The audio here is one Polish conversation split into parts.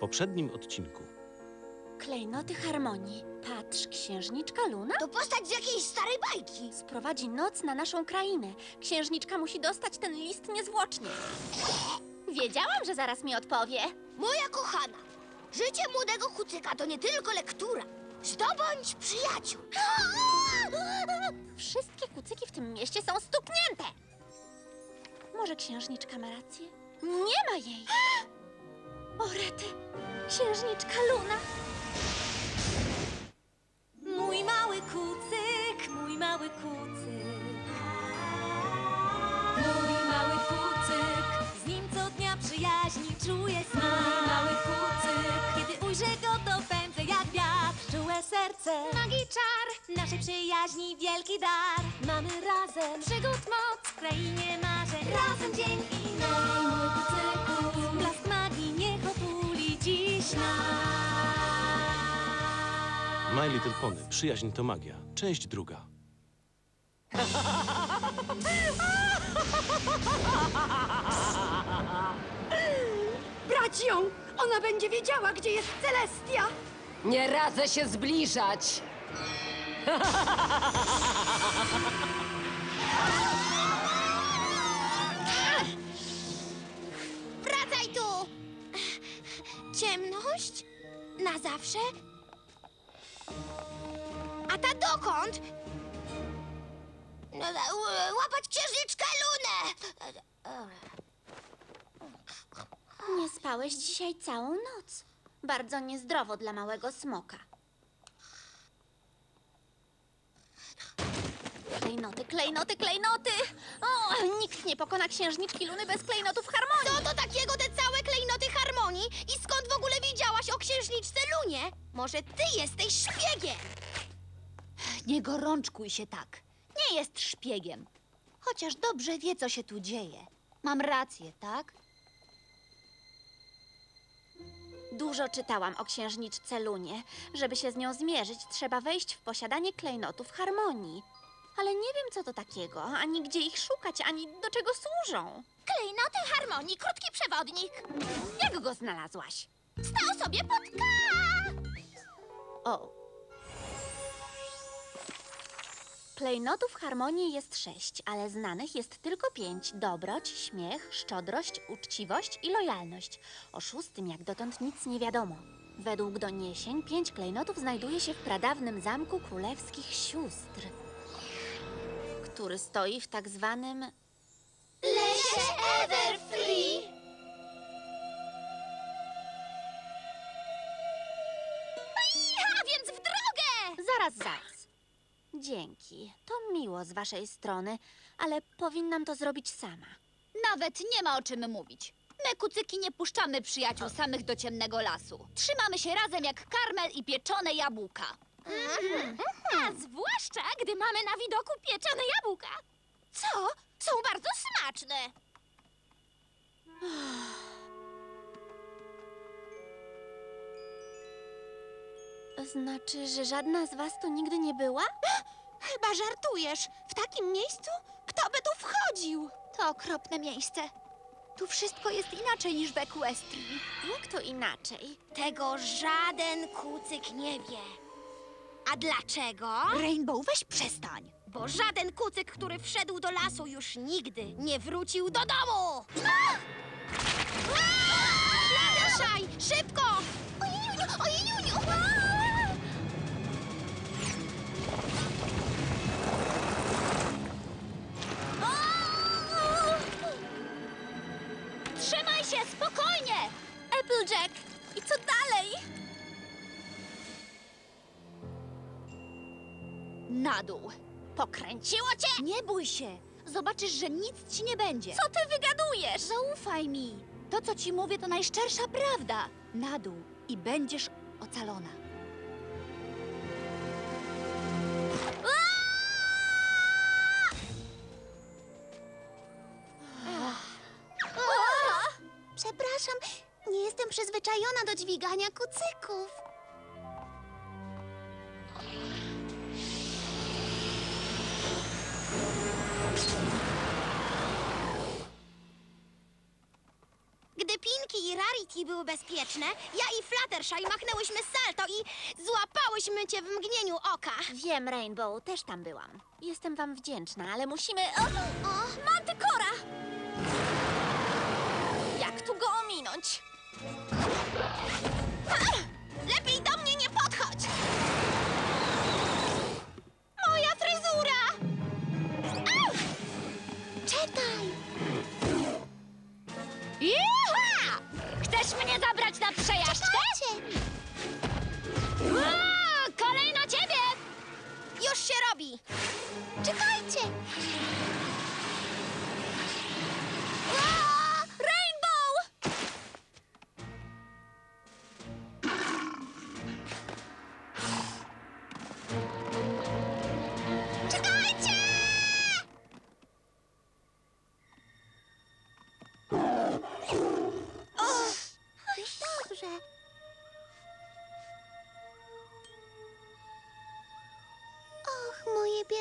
poprzednim odcinku. Klejnoty harmonii. Patrz, księżniczka Luna To postać z jakiejś starej bajki. sprowadzi noc na naszą krainę. Księżniczka musi dostać ten list niezwłocznie. Wiedziałam, że zaraz mi odpowie. Moja kochana, życie młodego kucyka to nie tylko lektura. Zdobądź przyjaciół. Wszystkie kucyki w tym mieście są stuknięte. Może księżniczka ma rację? Nie ma jej. O, rety, księżniczka Luna. Mój mały kucyk, mój mały kucyk. Mój mały kucyk, z nim co dnia przyjaźni czuję smak. Mój mały kucyk, kiedy ujrzę go, to pędzę jak wiatr. Czułe serce, magii czar, naszej przyjaźni wielki dar. Mamy razem przygód moc w krainie marzeń. Razem dzień i noc. Mój kucyku, My Little Pony. Przyjaźń to magia. Część druga. Brać ją! Ona będzie wiedziała, gdzie jest Celestia! Nie radzę się zbliżać. Wracaj tu! Ciemność? Na zawsze? A ta dokąd? No, e, Łapać księżniczkę Lunę! Nie spałeś dzisiaj całą noc. Bardzo niezdrowo dla małego smoka. Klejnoty, klejnoty, klejnoty! O, nikt nie pokona księżniczki Luny bez klejnotów harmonii. Co to takiego te całe klejnoty harmonii? I skąd w ogóle wiedziałaś o księżniczce Lunie? Może ty jesteś szpiegiem? Nie gorączkuj się tak. Nie jest szpiegiem. Chociaż dobrze wie, co się tu dzieje. Mam rację, tak? Dużo czytałam o księżniczce Lunie. Żeby się z nią zmierzyć, trzeba wejść w posiadanie klejnotów harmonii. Ale nie wiem, co to takiego, ani gdzie ich szukać, ani do czego służą. Klejnoty harmonii, krótki przewodnik. Jak go znalazłaś? Stał sobie pod K. O. Klejnotów harmonii jest sześć, ale znanych jest tylko pięć. Dobroć, śmiech, szczodrość, uczciwość i lojalność. O szóstym jak dotąd nic nie wiadomo. Według doniesień pięć klejnotów znajduje się w pradawnym zamku królewskich sióstr, który stoi w tak zwanym... Lesie Everfree. Dzięki. To miło z waszej strony, ale powinnam to zrobić sama. Nawet nie ma o czym mówić. My, kucyki, nie puszczamy przyjaciół samych do ciemnego lasu. Trzymamy się razem jak karmel i pieczone jabłka. A zwłaszcza, gdy mamy na widoku pieczone jabłka. Co? Są bardzo smaczne. Znaczy, że żadna z was tu nigdy nie była? Chyba żartujesz. W takim miejscu? Kto by tu wchodził? To okropne miejsce. Tu wszystko jest inaczej niż w Equestrii. Jak to inaczej? Tego żaden kucyk nie wie. A dlaczego? Rainbow, weź przestań. Bo żaden kucyk, który wszedł do lasu, już nigdy nie wrócił do domu! Fluttershy, szybko! Ojejuniu, ojejuniu! Applejack! I co dalej? Na dół. Pokręciło cię? Nie bój się. Zobaczysz, że nic ci nie będzie. Co ty wygadujesz? Zaufaj mi. To, co ci mówię, to najszczersza prawda. Na dół i będziesz ocalona. Przyzwyczajona do dźwigania kucyków. Gdy Pinki i Rarity były bezpieczne, ja i Fluttershy machnęłyśmy salto i złapałyśmy cię w mgnieniu oka. Wiem, Rainbow, też tam byłam. Jestem wam wdzięczna, ale musimy... O, o Mantykora! Jak tu go ominąć? Thank you.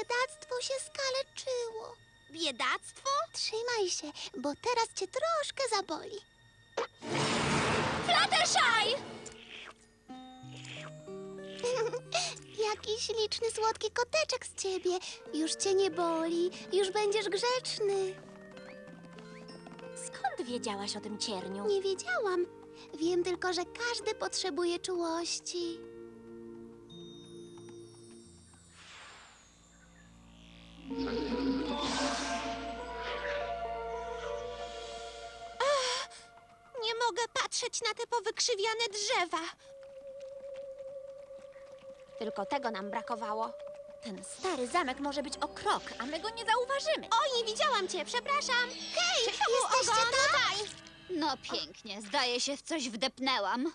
Biedactwo się skaleczyło. Biedactwo? Trzymaj się, bo teraz cię troszkę zaboli. Fluttershy! Jaki śliczny, słodki koteczek z ciebie. Już cię nie boli, już będziesz grzeczny. Skąd wiedziałaś o tym cierniu? Nie wiedziałam. Wiem tylko, że każdy potrzebuje czułości. Patrzeć na te powykrzywiane drzewa. Tylko tego nam brakowało. Ten stary zamek może być o krok, a my go nie zauważymy. O, nie widziałam cię, przepraszam. Hej, jesteście tutaj. No pięknie, zdaje się w coś wdepnęłam.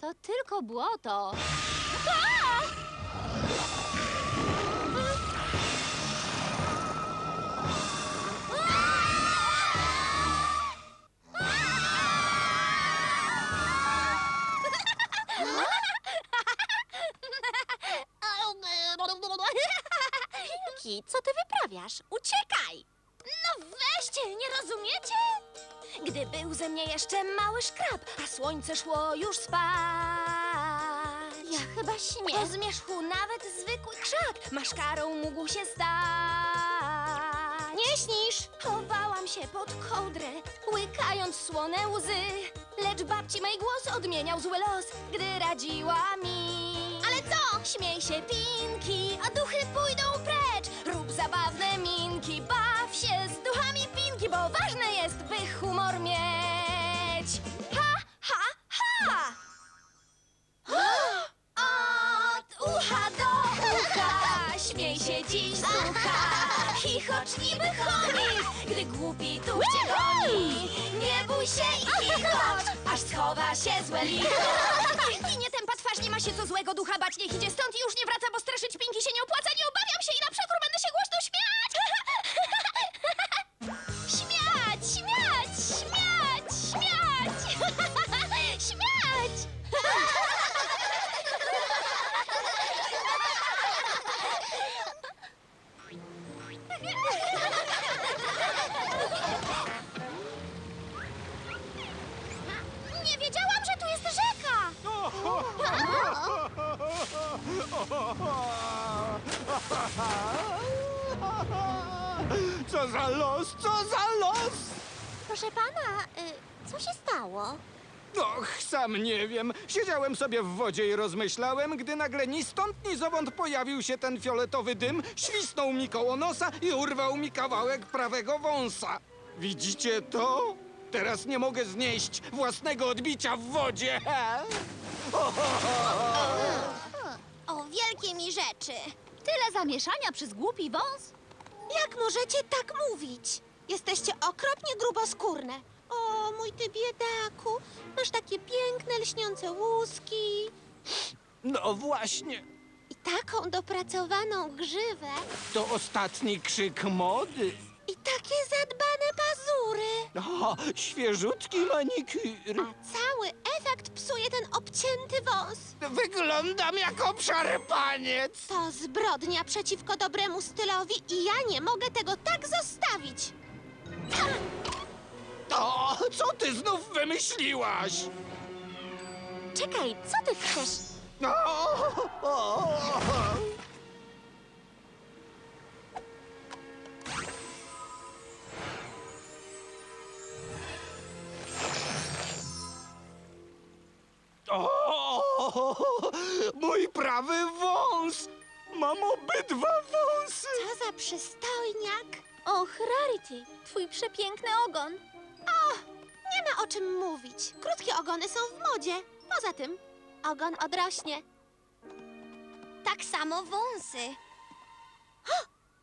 To tylko błoto. Pinki, co ty wyprawiasz? Uciekaj! No weźcie, nie rozumiecie? Gdy był ze mnie jeszcze mały szkrab, a słońce szło już spać. Ja chyba śnię. Po zmierzchu nawet zwykły krzak maszkarą mógł się stać. Nie śnisz! Chowałam się pod kołdrę, łykając słone łzy. Lecz babci mej głos odmieniał zły los, gdy radziła mi. Ale co? Śmiej się, Pinki, a się złe licho. I nie tępa twarz, nie ma się co złego, ducha bać niech idzie stąd już sam nie wiem. Siedziałem sobie w wodzie i rozmyślałem, gdy nagle ni stąd, ni zowąd pojawił się ten fioletowy dym, świsnął mi koło nosa i urwał mi kawałek prawego wąsa. Widzicie to? Teraz nie mogę znieść własnego odbicia w wodzie. O wielkie mi rzeczy! Tyle zamieszania przez głupi wąs? Jak możecie tak mówić? Jesteście okropnie gruboskórne. O, mój ty biedaku, masz takie piękne, lśniące łuski No właśnie, i taką dopracowaną grzywę to ostatni krzyk mody. i takie zadbane pazury. O, świeżutki manikur. A cały efekt psuje ten obcięty wąs. Wyglądam jako szarpaniec. To zbrodnia przeciwko dobremu stylowi i ja nie mogę tego tak zostawić. O, co ty znów wymyśliłaś? Czekaj, co ty chcesz? O, mój prawy wąs! Mam obydwa wąsy! Co za przystojniak. Och, Rarity, twój przepiękny ogon. Nie ma o czym mówić. Krótkie ogony są w modzie. Poza tym, ogon odrośnie. Tak samo wąsy.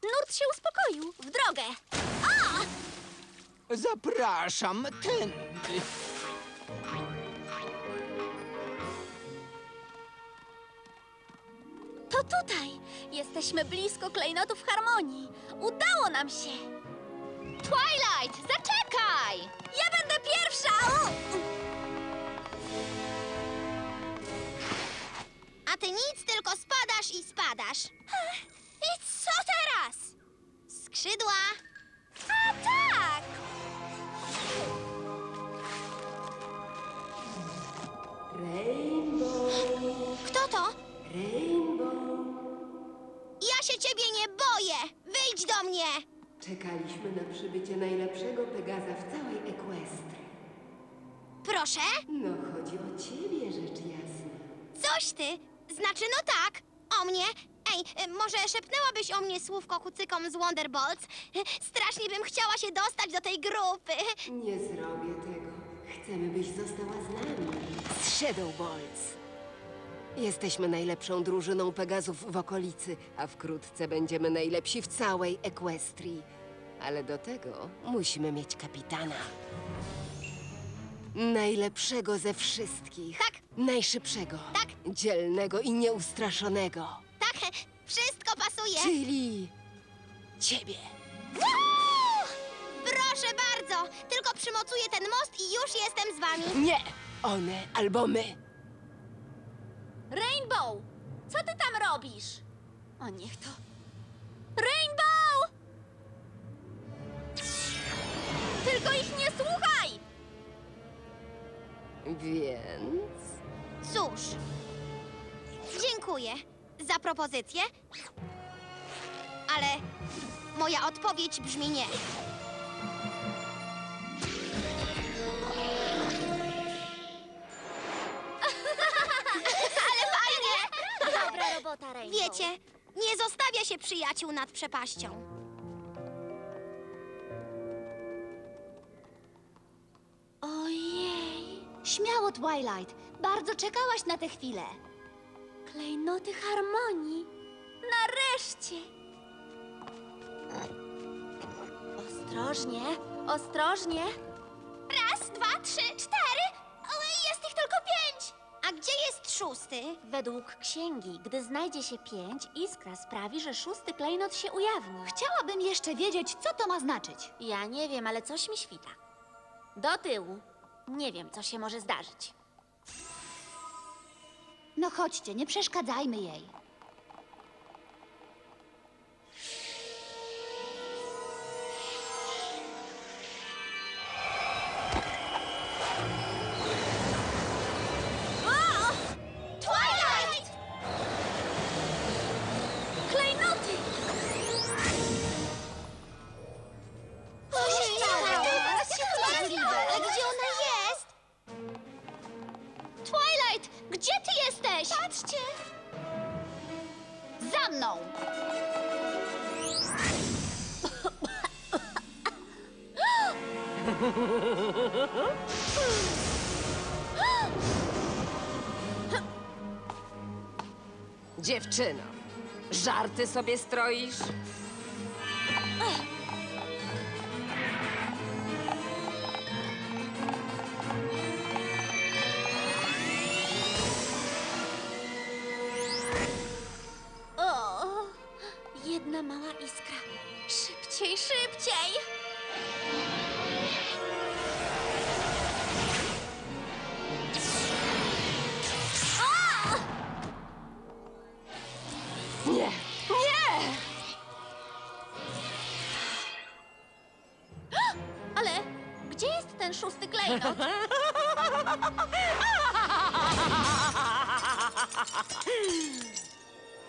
Nurt się uspokoił. W drogę. Zapraszam tędy. To tutaj. Jesteśmy blisko klejnotów harmonii. Udało nam się. Twilight, zaczekaj! Ja będę pierwsza! O! A ty nic, tylko spadasz i spadasz. I co teraz? Skrzydła. A tak! Kto to? Ja się ciebie nie boję! Wyjdź do mnie! Czekaliśmy na przybycie najlepszego Pegaza w całej Equestrii. Proszę? No, chodzi o ciebie, rzecz jasna. Coś ty! Znaczy, no tak, o mnie. Ej, y, może szepnęłabyś o mnie słówko kucykom z Wonderbolts? Y, Strasznie bym chciała się dostać do tej grupy. Nie zrobię tego. Chcemy, byś została z nami. Z Shadowbolts. Jesteśmy najlepszą drużyną Pegazów w okolicy, a wkrótce będziemy najlepsi w całej Equestrii. Ale do tego musimy mieć kapitana. Najlepszego ze wszystkich. Tak. Najszybszego. Tak. Dzielnego i nieustraszonego. Tak, wszystko pasuje. Czyli ciebie. Proszę bardzo, tylko przymocuję ten most i już jestem z wami. Nie! One albo my. Rainbow! Co ty tam robisz? O, niech to. Rainbow! Tylko ich nie słuchaj! Więc... Cóż, dziękuję za propozycję, ale moja odpowiedź brzmi nie. Robota, Rainbow. Wiecie, nie zostawia się przyjaciół nad przepaścią. Ojej, Śmiało, Twilight. Bardzo czekałaś na tę chwilę. klejnoty harmonii. Nareszcie! Ostrożnie, ostrożnie. Raz, dwa, trzy, cztery. Szósty? Według księgi, gdy znajdzie się pięć, iskra sprawi, że szósty klejnot się ujawni. Chciałabym jeszcze wiedzieć, co to ma znaczyć. Ja nie wiem, ale coś mi świta. Do tyłu. Nie wiem, co się może zdarzyć. No chodźcie, nie przeszkadzajmy jej. Dziewczyno, żarty sobie stroisz?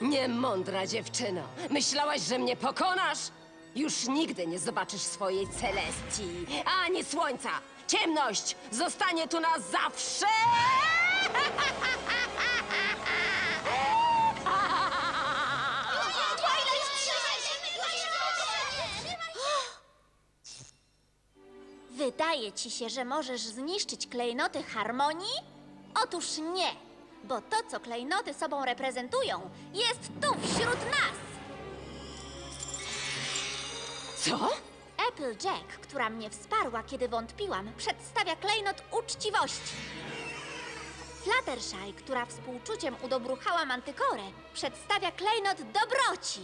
Niemądra dziewczyno. Myślałaś, że mnie pokonasz? Już nigdy nie zobaczysz swojej Celestii, ani słońca. Ciemność zostanie tu na zawsze! Wydaje ci się, że możesz zniszczyć klejnoty harmonii? Otóż nie, bo to, co klejnoty sobą reprezentują, jest tu wśród nas. Co? Applejack, która mnie wsparła, kiedy wątpiłam, przedstawia klejnot uczciwości. Fluttershy, która współczuciem udobruchała Mantykorę, przedstawia klejnot dobroci.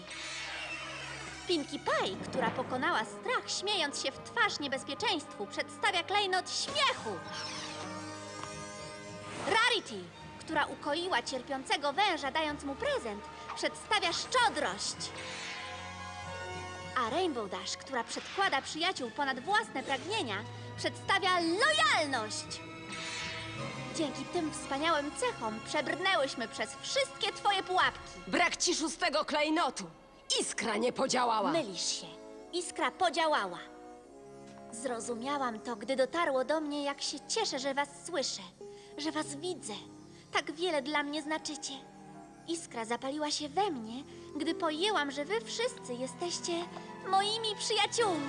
Pinkie Pie, która pokonała strach, śmiejąc się w twarz niebezpieczeństwu, przedstawia klejnot śmiechu. Rarity, która ukoiła cierpiącego węża, dając mu prezent, przedstawia szczodrość. A Rainbow Dash, która przedkłada przyjaciół ponad własne pragnienia, przedstawia lojalność. Dzięki tym wspaniałym cechom przebrnęłyśmy przez wszystkie twoje pułapki. Brak ci szóstego klejnotu. Iskra nie podziałała. Mylisz się. Iskra podziałała. Zrozumiałam to, gdy dotarło do mnie, jak się cieszę, że was słyszę, że was widzę. Tak wiele dla mnie znaczycie. Iskra zapaliła się we mnie, gdy pojęłam, że wy wszyscy jesteście moimi przyjaciółmi.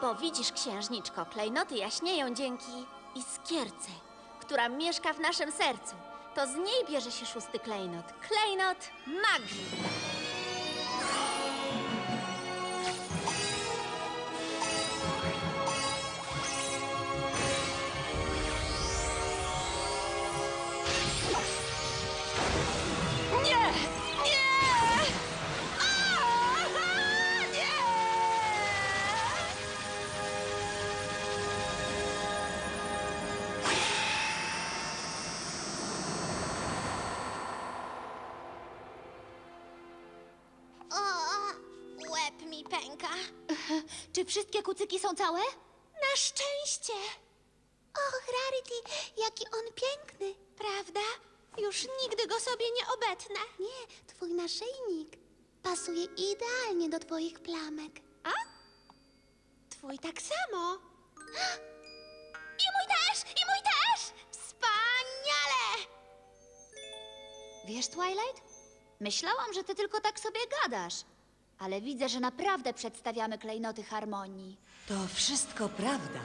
Bo widzisz, księżniczko, klejnoty jaśnieją dzięki iskierce, która mieszka w naszym sercu. To z niej bierze się szósty klejnot. Klejnot magii. Czy wszystkie kucyki są całe? Na szczęście. Och, Rarity, jaki on piękny, prawda? Już nigdy go sobie nie obetnę. Nie, twój naszyjnik pasuje idealnie do twoich plamek. A? Twój tak samo. I mój też! I mój też! Wspaniale! Wiesz, Twilight? Myślałam, że ty tylko tak sobie gadasz. Ale widzę, że naprawdę przedstawiamy klejnoty harmonii. To wszystko prawda.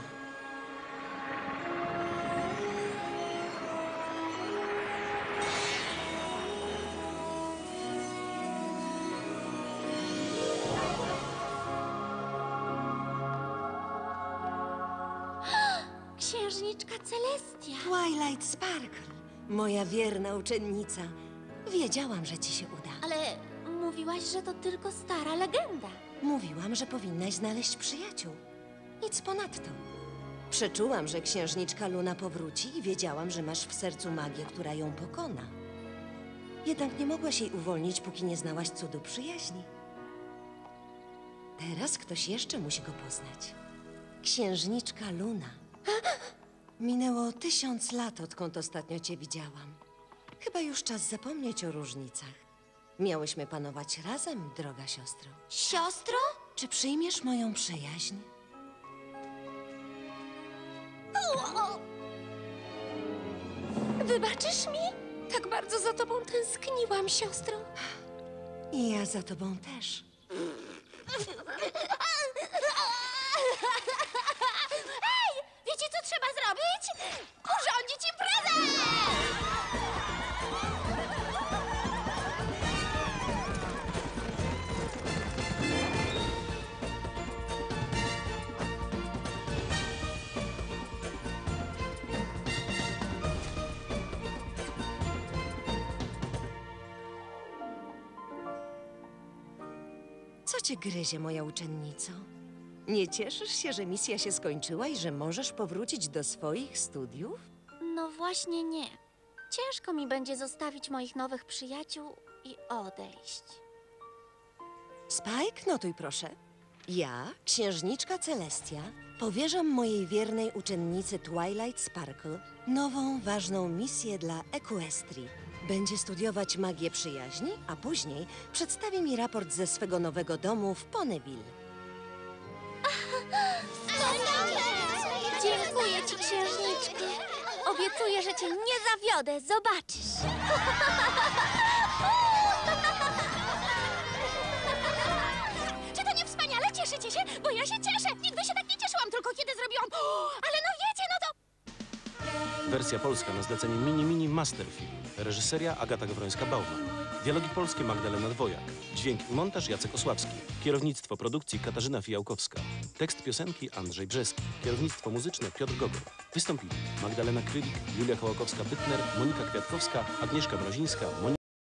Księżniczka Celestia. Twilight Sparkle, moja wierna uczennica. Wiedziałam, że ci się uda. Ale mówiłaś, że to tylko stara legenda. Mówiłam, że powinnaś znaleźć przyjaciół. Nic ponadto. Przeczułam, że księżniczka Luna powróci i wiedziałam, że masz w sercu magię, która ją pokona. Jednak nie mogłaś jej uwolnić, póki nie znałaś cudu przyjaźni. Teraz ktoś jeszcze musi go poznać. Księżniczka Luna. Minęło tysiąc lat, odkąd ostatnio cię widziałam. Chyba już czas zapomnieć o różnicach. Miałyśmy panować razem, droga siostro. Siostro? Czy przyjmiesz moją przyjaźń? Wybaczysz mi? Tak bardzo za tobą tęskniłam, siostro. I ja za tobą też. Ej, wiecie co trzeba zrobić? Urządzić imprezę! Co cię gryzie, moja uczennico? Nie cieszysz się, że misja się skończyła i że możesz powrócić do swoich studiów? No właśnie nie. Ciężko mi będzie zostawić moich nowych przyjaciół i odejść. Spike, notuj proszę. Ja, księżniczka Celestia, powierzam mojej wiernej uczennicy Twilight Sparkle nową, ważną misję dla Equestrii. Będzie studiować magię przyjaźni, a później przedstawi mi raport ze swego nowego domu w Ponyville. Dziękuję ci, księżniczko. Obiecuję, że cię nie zawiodę. Zobaczysz. Czy to nie wspaniale? Cieszycie się? Bo ja się cieszę. Nigdy się tak nie cieszyłam, tylko kiedy zrobiłam... Ale Wersja polska na zlecenie Mini Mini Masterfilm. Reżyseria Agata Gawrońska-Bauman. Dialogi polskie Magdalena Dwojak. Dźwięk i montaż Jacek Osławski. Kierownictwo produkcji Katarzyna Fijałkowska. Tekst piosenki Andrzej Brzeski. Kierownictwo muzyczne Piotr Gogol. Wystąpili Magdalena Krylik, Julia Kołakowska-Bytner, Monika Kwiatkowska, Agnieszka Mrozińska, Monika